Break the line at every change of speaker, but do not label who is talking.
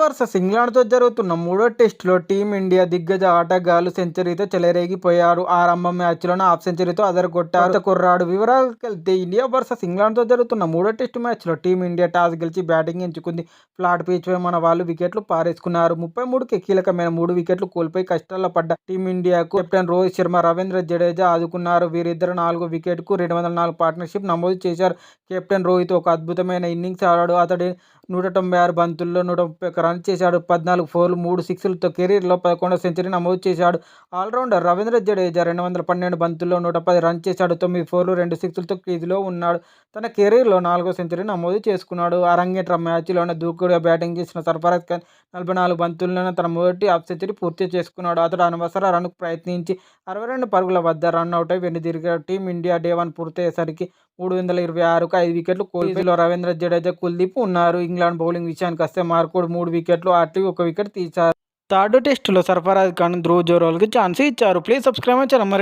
Versus ఇంగ్లాండ్తో జరుగుతున్న మూడో టెస్టులో టీమిండియా దిగ్గజ ఆటగాళ్ళు సెంచరీతో చెలరేగిపోయారు. ఆరంభ మ్యాచ్లోనే హాఫ్ సెంచరీతో అదరగొట్టారు. కుర్రాడు వివరాలకు వెళ్తే ఇండియా వర్సెస్ ఇంగ్లాండ్తో జరుగుతున్న మూడో టెస్టు మ్యాచ్లో టీమిండియా టాస్ గెలిచి బ్యాటింగ్ ఎంచుకుంది. ఫ్లాట్ పిచ్పై మన వాళ్ళు వికెట్లు పారేసుకున్నారు. ముప్పై మూడుకి కీలకమైన మూడు వికెట్లు కోల్పోయి కష్టాల్లో పడ్డ టీమిండియాకు కెప్టెన్ రోహిత్ శర్మ రవీంద్ర జడేజా ఆదుకున్నారు. వీరిద్దరు నాలుగు వికెట్కు రెండు వందల నాలుగు పార్ట్నర్షిప్ నమోదు చేశారు. కెప్టెన్ రోహిత్ ఒక అద్భుతమైన ఇన్నింగ్స్ ఆడాడు. అతడి నూట తొంభై ఆరు బంతుల్లో నూట ముప్పై రన్ చేశాడు. పద్నాలుగు ఫోర్లు మూడు సిక్స్లతో కెరీర్లో పదకొండో సెంచరీ నమోదు చేశాడు. ఆల్రౌండర్ రవీంద్ర జడేజా రెండు వందల పన్నెండు బంతుల్లో నూట పది రన్ చేశాడు. తొమ్మిది ఫోర్లు రెండు సిక్స్లతో క్రీజ్లో ఉన్నాడు. తన కెరీర్లో నాలుగో సెంచరీ నమోదు చేసుకున్నాడు. అరంగేట్ర మ్యాచ్లోనే దూకుడుగా బ్యాటింగ్ చేసిన సర్ఫరాజ్ ఖాన్ నలభై నాలుగు బంతుల్లోనే తన మొదటి హాఫ్ సెంచరీ పూర్తి చేసుకున్నాడు. అతడు అనవసర రన్కు ప్రయత్నించి అరవై రెండు పరుగుల వద్ద రన్అట్ అయి వెనుదిరిగాడు. టీమిండియా డే వన్ పూర్తయ్యేసరికి మూడు వందల ఇరవై ఆరుకు ఐదు వికెట్లు కోహ్లీలో రవీంద్ర జడేజా కుల్దీప్ ఉన్నారు. ఇంగ్లాండ్ బౌలింగ్ విషయానికి వస్తే మార్కుడు మూడు వికెట్లు ఆర్టీ ఒక వికెట్ తీశారు. థర్డ్ టెస్టులో సర్ఫరాజ్ ఖాన్ ధ్రువ్ జోరాల్కి ఛాన్స్ ఇచ్చారు. Please subscribe channel.